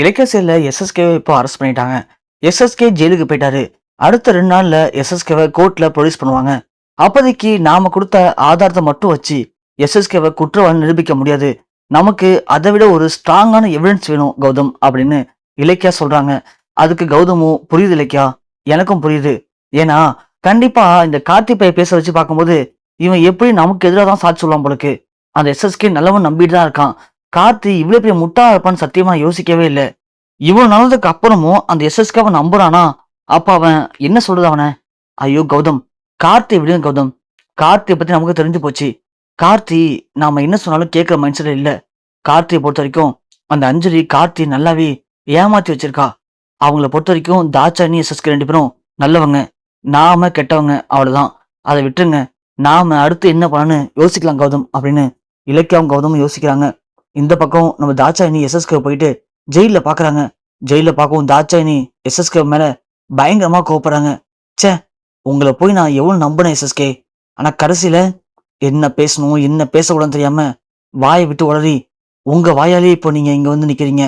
இலக்கிய செயலில் எஸ்எஸ்கேவை இப்போ அரெஸ்ட் பண்ணிட்டாங்க. எஸ்எஸ்கே ஜெயிலுக்கு போயிட்டாரு. அடுத்த ரெண்டு நாள்ல எஸ்எஸ்கேவை கோர்ட்ல ப்ரொடியூஸ் பண்ணுவாங்க. அப்போதைக்கு நாம கொடுத்த ஆதாரத்தை மட்டும் வச்சு எஸ்எஸ்கேவை குற்றவாளி நிரூபிக்க முடியாது. நமக்கு அதை விட ஒரு ஸ்ட்ராங்கான எவிடன்ஸ் வேணும் கௌதம் அப்படின்னு இலக்கியா சொல்றாங்க. அதுக்கு கௌதமும் புரியுது இலக்கியா? எனக்கும் புரியுது. ஏன்னா கண்டிப்பா இந்த கார்த்திப்பையை பேச வச்சு பார்க்கும்போது இவன் எப்படி நமக்கு எதிராக தான் சாட்சி சொல்லுவான் போலுக்கு. அந்த எஸ்எஸ்கே நல்லவன் நம்பிட்டு தான் இருக்கான். கார்த்தி இவ்வளோ பெரிய முட்டா இருப்பான்னு சத்தியமா யோசிக்கவே இல்லை. இவ்வளோ நல்லதுக்கு அப்புறமும் அந்த எஸ்எஸ்க்கு அவன் நம்புறானா? அப்ப அவன் என்ன சொல்றது அவனை? ஐயோ கௌதம். கார்த்தி விடுங்க கௌதம். கார்த்தியை பத்தி நமக்கு தெரிஞ்சு போச்சு. கார்த்தி நாம என்ன சொன்னாலும் கேட்குற மைண்ட் செட் இல்ல. கார்த்தியை பொறுத்த வரைக்கும் அந்த அஞ்சலி கார்த்தி நல்லாவே ஏமாத்தி வச்சிருக்கா. அவங்கள பொறுத்த வரைக்கும் தாச்சானி எஸ்எஸ்கே ரெண்டு பேரும் நல்லவங்க. நாம கெட்டவங்க அவ்வளவுதான். அதை விட்டுருங்க. நாம அடுத்து என்ன பண்ணணும்னு யோசிக்கலாம் கௌதம் அப்படின்னு இலக்கியாவும் கௌதமும் யோசிக்கிறாங்க. இந்த பக்கம் நம்ம தாச்சாயினி எஸ்எஸ்கே போயிட்டு ஜெயில பாக்குறாங்க. ஜெயில பார்க்கவும் தாச்சாயினி எஸ்எஸ்கே மேல பயங்கரமா கோவப்படுறாங்க. ச்சே உங்களை போய் நான் எவ்வளவு நம்பினேன் எஸ்எஸ்கே ஆனா கடைசியில என்ன பேசணும் என்ன பேசக்கூடாதுன்னு தெரியாம வாயை விட்டு உளறி உங்க வாயாலே இப்போ நீங்க இங்க வந்து நிக்கிறீங்க.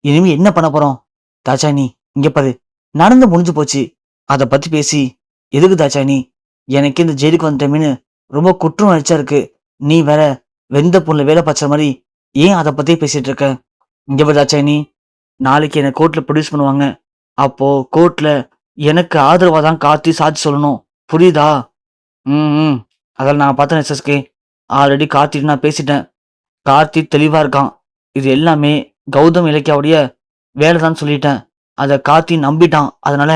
இனிமே என்ன பண்ண போறோம்? தாச்சாயினி இங்க பாரு. நடந்து முடிஞ்சு போச்சு. அதை பத்தி பேசி எதுக்கு தாச்சாயினி எனக்கு இந்த ஜெயிலுக்கு வந்துட்டேன்னு ரொம்ப குற்றம் அழிச்சா இருக்கு. நீ வேற வெந்த பொண்ணுல வேலை பார்த்த மாதிரி ஏன் அதை பத்தி பேசிட்டு இருக்க? இங்க பதாச்சா நீ நாளைக்கு என்னை கோர்ட்ல ப்ரொடியூஸ் பண்ணுவாங்க. அப்போ கோர்ட்ல எனக்கு ஆதரவா தான் கார்த்தி சாட்சி சொல்லணும். புரியுதா? ம் ம். அதில் நான் பார்த்தேன் எஸ்எஸ்கே ஆல்ரெடி கார்த்திட்டு நான் பேசிட்டேன். கார்த்தி தெளிவாக இருக்கான். இது எல்லாமே கௌதம் இலக்கியாவுடைய வேலை தான் சொல்லிட்டேன். அதை கார்த்தி நம்பிட்டான். அதனால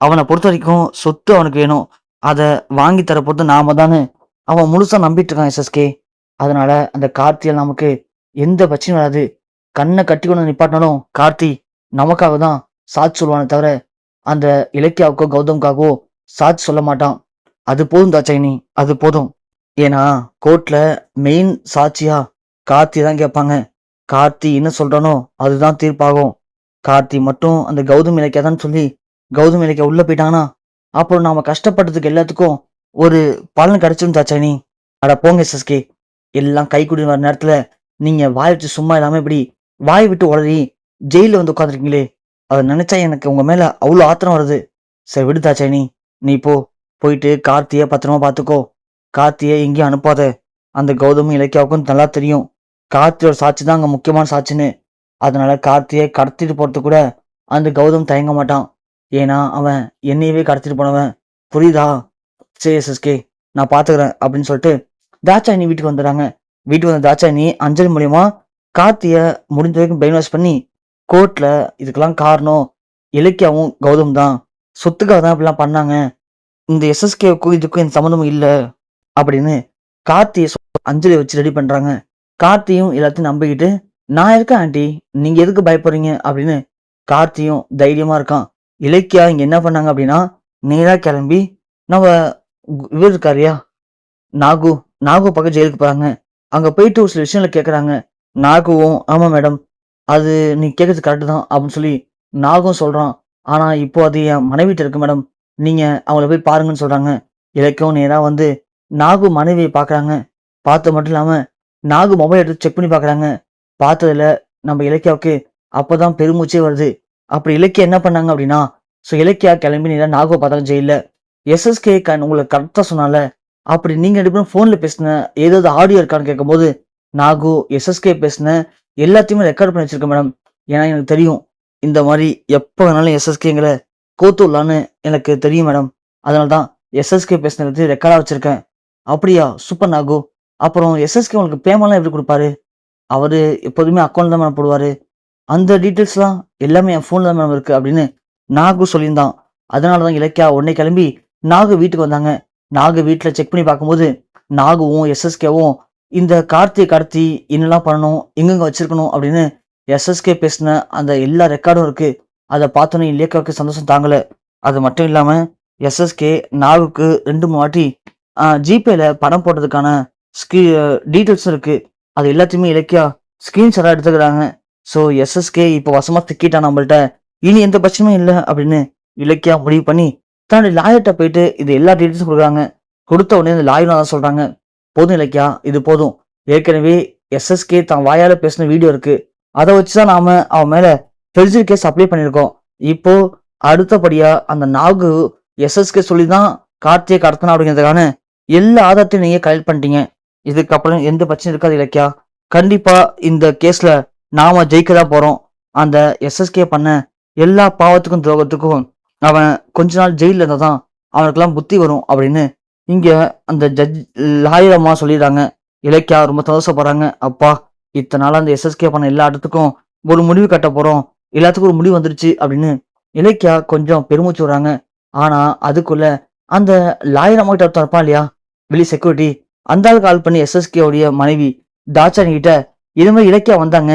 அவனை பொறுத்த வரைக்கும் சொத்து அவனுக்கு வேணும். அதை வாங்கி தர பொறுத்து நாம தானே. அவன் முழுசாக நம்பிட்டு இருக்கான் எஸ்எஸ்கே அதனால அந்த கார்த்தியால் நமக்கு எந்த பிரச்சனையும் வராது. கண்ணை கட்டி கொண்டு நிப்பாட்டினாலும் கார்த்தி நமக்காக தான் சாட்சி சொல்லுவானே தவிர அந்த இலக்கியாவுக்கோ கௌதம்காகவோ சாட்சி சொல்ல மாட்டான். அது போதும் தாச்சாயினி அது போதும். ஏன்னா கோர்ட்ல மெயின் சாட்சியா கார்த்தி தான் கேட்பாங்க. கார்த்தி என்ன சொல்றானோ அதுதான் தீர்ப்பாகும். கார்த்தி மட்டும் அந்த கௌதம் இலக்கியா தான் சொல்லி கௌதம் இலக்கியா உள்ள போயிட்டாங்கன்னா அப்புறம் நாம கஷ்டப்பட்டதுக்கு எல்லாத்துக்கும் ஒரு பலன் கிடைச்சிருந்தாச்சா நீ அட போங்க எஸ்எஸ்கே எல்லாம் கை குடி வர நேரத்துல நீங்க வாய் வச்சு சும்மா இல்லாம இப்படி வாய் விட்டு உளறி ஜெயில வந்து உட்காந்துருக்கீங்களே அதை நினைச்சா எனக்கு உங்க மேல அவ்வளோ ஆத்திரம் வருது. சரி விடு தாச்சாயினி நீ போ. போயிட்டு கார்த்திய பத்திரமா பார்த்துக்கோ கார்த்திய எங்கேயும் அனுப்பாத. அந்த கௌதமும் இலக்கியாவுக்கும் நல்லா தெரியும். கார்த்தியோட சாட்சி தான் அங்கே முக்கியமான சாட்சின்னு. அதனால கார்த்தியை கடத்திட்டு போறது கூட அந்த கௌதம் தயங்க மாட்டான். ஏன்னா அவன் என்னையவே கடத்திட்டு போனவன். புரியுதா? சரி எஸ்எஸ்கே நான் பார்த்துக்கிறேன் அப்படின்னு சொல்லிட்டு தாச்சாயினி வீட்டுக்கு வந்துடுறாங்க. வீட்டுக்கு வந்த தாச்சாயினி அஞ்சலி மூலியமா கார்த்திய முடிஞ்ச வரைக்கும் பிரெயின் வாஷ் பண்ணி கோர்ட்ல இதுக்கெல்லாம் காரணம் இலக்கியாவும் கௌதம் தான். சொத்துக்காக தான் இப்படிலாம் பண்ணாங்க. இந்த எஸ்எஸ்கேவுக்கும் இதுக்கும் எந்த சம்மந்தமும் இல்லை அப்படின்னு கார்த்தியை அஞ்சலி வச்சு ரெடி பண்றாங்க. கார்த்தியும் எல்லாத்தையும் நம்பிக்கிட்டு நான் இருக்கேன் ஆண்டி நீங்க எதுக்கு பயப்படுறீங்க? அப்படின்னு கார்த்தியும் தைரியமா இருக்கான். இலக்கியா இங்க என்ன பண்ணாங்க அப்படின்னா நேரா கிளம்பி நம்ம இவர் இருக்காருயா? நாகு. நாகு பக்கம் ஜெயிலுக்கு போறாங்க. அங்கே போயிட்டு ஒரு சில விஷயங்களை கேட்குறாங்க நாகுவும் ஆமாம் மேடம் அது நீ கேட்கறது கரெக்டு தான் அப்படின்னு சொல்லி நாகும் சொல்கிறான் ஆனால் இப்போ அது என் மனைவிட்டு இருக்கு மேடம் நீங்கள் அவங்கள போய் பாருங்கன்னு சொல்கிறாங்க இலக்கியம் நேராக வந்து நாகு மனைவியை பார்க்குறாங்க பார்த்து மட்டும் இல்லாமல் நாகு மொபைல் எடுத்து செக் பண்ணி பார்க்குறாங்க பார்த்ததுல நம்ம இலக்கியாவுக்கு அப்பதான் பெருமூச்சே வருது. அப்படி இலக்கியா என்ன பண்ணாங்க அப்படின்னா ஸோ இலக்கியா கிளம்பி நேரா நாகுவை பார்த்தாலும் ஜெயிலில். எஸ்எஸ்கே கண் உங்களுக்கு கரெக்டாக சொன்னால அப்படி நீங்கள் ரெண்டு பேரும் ஃபோனில் பேசின ஏதாவது ஆடியோ இருக்கான்னு கேட்கும்போது நாகு எஸ்எஸ்கே பேசின எல்லாத்தையுமே ரெக்கார்ட் பண்ணி வச்சிருக்கேன் மேடம் ஏன்னா எனக்கு தெரியும். இந்த மாதிரி எப்போ வேணாலும் எஸ்எஸ்கேங்களை கோத்துடலான்னு எனக்கு தெரியும் மேடம் அதனால தான் எஸ்எஸ்கே பேசினது ரெக்கார்டாக வச்சுருக்கேன். அப்படியா சூப்பர் நாகு. அப்புறம் எஸ்எஸ்கே உங்களுக்கு பேமெண்ட்லாம் எப்படி கொடுப்பாரு? அவர் எப்போதுமே அக்கௌண்ட் தான் மேடம் போடுவார். அந்த டீட்டெயில்ஸ்லாம் எல்லாமே என் ஃபோனில் தான் மேடம் இருக்குது அப்படின்னு நாகு சொல்லியிருந்தான். அதனால தான் இலக்கியா உடனே கிளம்பி நாகு வீட்டுக்கு வந்தாங்க. நாகு வீட்டில் செக் பண்ணி பார்க்கும்போது நாகுவும் எஸ்எஸ்கேவும் இந்த கார்த்தி கடத்தி என்னெல்லாம் பண்ணணும் எங்கெங்க வச்சிருக்கணும் அப்படின்னு எஸ்எஸ்கே பேசின அந்த எல்லா ரெக்கார்டும் இருக்கு. அதை பார்த்தோன்னே இலக்கியாவுக்கு சந்தோஷம் தாங்கலை. அது மட்டும் இல்லாமல் எஸ்எஸ்கே நாகுக்கு ரெண்டு மூணு வாட்டி ஜிபேல பணம் போட்டதுக்கான ஸ்கீ டீட்டெயில்ஸும் இருக்கு. அது எல்லாத்தையுமே இலக்கியா ஸ்கிரீன்ஷாட்டாக எடுத்துக்கிறாங்க. ஸோ எஸ்எஸ்கே இப்போ வசமாக திக்கிட்டான் நம்மள்ட்ட. இனி எந்த பிரச்சனையும் இல்லை அப்படின்னு இலக்கியா முடிவு பண்ணி தன்னுடைய லாயர்கிட்ட போயிட்டு இது எல்லா டீட்டெயில்ஸும் கொடுக்குறாங்க. கொடுத்த உடனே இந்த லாயரும் தான் சொல்கிறாங்க போதும் இலக்கியா இது போதும். ஏற்கனவே எஸ்எஸ்கே தான் வாயால் பேசின வீடியோ இருக்குது அதை வச்சு தான் நாம் அவன் மேலே பெர்ஜரி கேஸ் அப்ளை பண்ணியிருக்கோம். இப்போ அடுத்தபடியாக அந்த நாகு எஸ்எஸ்கே சொல்லி தான் கார்த்தியை கடத்தணும் அப்படிங்கிறதுக்கான எல்லா ஆதாரத்தையும் நீங்கள் கலெக்ட் பண்ணிட்டீங்க. இதுக்கப்புறம் எந்த பிரச்சனையும் இருக்காது இலக்கியா. கண்டிப்பாக இந்த கேஸில் நாம் ஜெயிக்க தான் போகிறோம் அந்த எஸ்எஸ்கே பண்ண எல்லா பாவத்துக்கும் துரோகத்துக்கும் அவன் கொஞ்ச நாள் ஜெயிலில் இருந்தால் தான் அவனுக்கெல்லாம் புத்தி வரும் அப்படின்னு இங்கே அந்த ஜட்ஜ் லாயர் அம்மா சொல்லிடுறாங்க. இலக்கியா ரொம்ப சந்தோஷப்படுறாங்க அப்பா இத்தனை நாள் அந்த எஸ்எஸ்கே பண்ண எல்லா இடத்துக்கும் ஒரு முடிவு கட்ட போகிறோம் எல்லாத்துக்கும் ஒரு முடிவு வந்துருச்சு அப்படின்னு இலக்கியா கொஞ்சம் பெருமூச்சு விடுறாங்க. ஆனால் அதுக்குள்ள அந்த லாயர் அம்மா கிட்ட இருப்பான் இல்லையா? வெளி செக்யூரிட்டி அந்த ஆள் கால் பண்ணி எஸ்எஸ்கேவுடைய மனைவி தாச்சானி கிட்ட இதுமாதிரி இலக்கியா வந்தாங்க.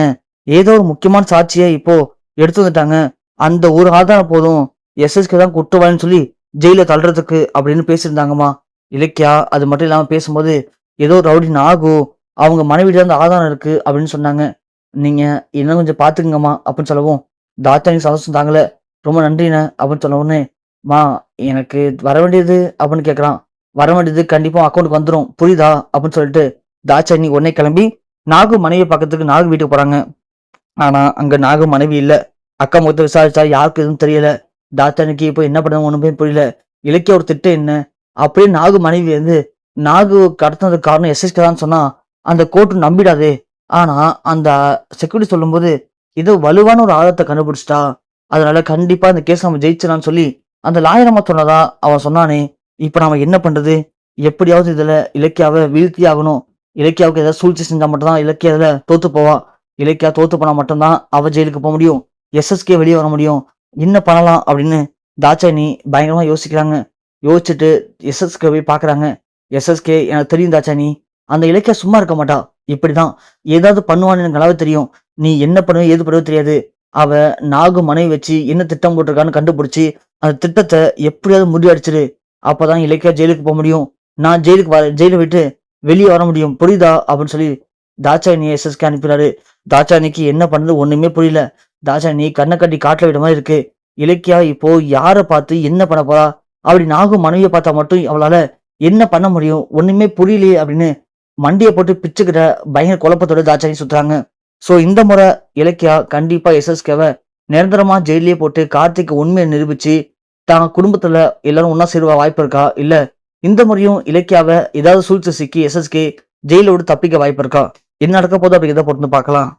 ஏதோ ஒரு முக்கியமான சாட்சியை இப்போ எடுத்து வந்துட்டாங்க. அந்த ஒரு ஆதாரம் போதும். எஸ்எஸ்கே தான் குற்றவாளின்னு சொல்லி ஜெயில தள்ளுறதுக்கு அப்படின்னு பேசியிருந்தாங்கம்மா. இலக்கியா அது மட்டும் இல்லாமல் பேசும்போது ஏதோ ரவுடி நாகு அவங்க மனைவிட்ட தான் ஆதாரம் இருக்கு அப்படின்னு சொன்னாங்க. நீங்க இன்னும் கொஞ்சம் பாத்துக்கங்கம்மா அப்படின்னு சொல்லவும் தாத்தானி சந்தோஷம் தாங்கல. ரொம்ப நன்றிண்ணே அப்படின்னு சொன்ன மா எனக்கு வர வேண்டியது அப்படின்னு கேட்குறான் வர வேண்டியது கண்டிப்பாக அக்கௌண்ட்டுக்கு வந்துடும் புரியுதா? அப்படின்னு சொல்லிட்டு தாச்சானி உடனே கிளம்பி நாகு மனைவி பக்கத்துக்கு நாகு வீட்டுக்கு போகிறாங்க ஆனால் அங்கே நாகு மனைவி இல்லை. அக்கா முகத்தை விசாரிச்சா யாருக்கு எதுவும் தெரியல. தாத்தானிக்கு இப்போ என்ன பண்ணணும் ஒன்றுமே புரியல. இலக்கிய ஒரு திட்டம் என்ன? அப்படியே நாகு மனைவி வந்து நாகு கடத்தினதுக்கு காரணம் எஸ்எஸ்கே தான் சொன்னா அந்த கோர்ட்டு நம்பிடாதே. ஆனா அந்த செக்யூரிட்டி சொல்லும்போது ஏதோ வலுவான ஒரு ஆதாரத்தை கண்டுபிடிச்சிட்டா அதனால கண்டிப்பா இந்த கேஸ் நம்ம ஜெயிச்சிடலாம்னு சொல்லி அந்த லாயரமா சொன்னதா அவன் சொன்னானே. இப்ப நாம என்ன பண்றது? எப்படியாவது இதுல இலக்கியாவை வீழ்த்தி ஆகணும். இலக்கியாவுக்கு ஏதாவது சூழ்ச்சி செஞ்சா மட்டும்தான் இலக்கியா இதுல தோத்து போவா. இலக்கியா தோத்து போனா மட்டும்தான் அவ ஜெயிலுக்கு போக முடியும். எஸ்எஸ்கே வெளியே வர முடியும். என்ன பண்ணலாம் அப்படின்னு தாச்சானி பயங்கரமாக யோசிக்கிறாங்க. யோசிச்சுட்டு எஸ்எஸ்கே போய் பார்க்குறாங்க எஸ்எஸ்கே எனக்கு தெரியும் தாச்சானி அந்த இலக்கியா சும்மா இருக்க மாட்டா. இப்படிதான். ஏதாவது பண்ணுவான்னு எனக்கு நல்லாவே தெரியும். நீ என்ன பண்ணுவ ஏது பண்ணுவ தெரியாது. அவ நாகு மனைவி வச்சு என்ன திட்டம் போட்டிருக்கான்னு கண்டுபிடிச்சி அந்த திட்டத்தை எப்படியாவது முடிவடிச்சிரு அப்போதான் இலக்கியா ஜெயிலுக்கு போக முடியும். நான் ஜெயிலுக்கு வர ஜெயிலை விட்டு வெளியே வர முடியும். புரியுதா? அப்படின்னு சொல்லி தாச்சானி எஸ்எஸ்கே அனுப்பினாரு. தாச்சானிக்கு என்ன பண்ணது ஒன்றுமே புரியல. தாச்சானி கண்ணை கட்டி காட்டில் விட மாதிரி இருக்கு. இலக்கியா இப்போ யாரை பார்த்து என்ன பண்ண போறா? அப்படி நாகும் மனைவியை பார்த்தா மட்டும் அவளால என்ன பண்ண முடியும்? ஒண்ணுமே புரியலையே அப்படின்னு மண்டியை போட்டு பிச்சுக்கிற பயங்கர குழப்பத்தோட தாச்சானி சுத்துறாங்க. சோ இந்த முறை இலக்கியா கண்டிப்பா எஸ்எஸ்கேவை நிரந்தரமா ஜெயிலே போட்டு கார்த்திக் உண்மையை நிரூபிச்சு தான் குடும்பத்துல எல்லாரும் ஒன்னா சேருவா வாய்ப்பு இருக்கா? இல்ல இந்த முறையும் இலக்கியாவை ஏதாவது சூழ்ச்சி சிக்கி எஸ்எஸ்கே ஜெயிலோடு விட்டு தப்பிக்க வாய்ப்பு இருக்கா? என்ன நடக்க அப்படி அப்படிங்கிறத பொறுத்து பார்க்கலாம்.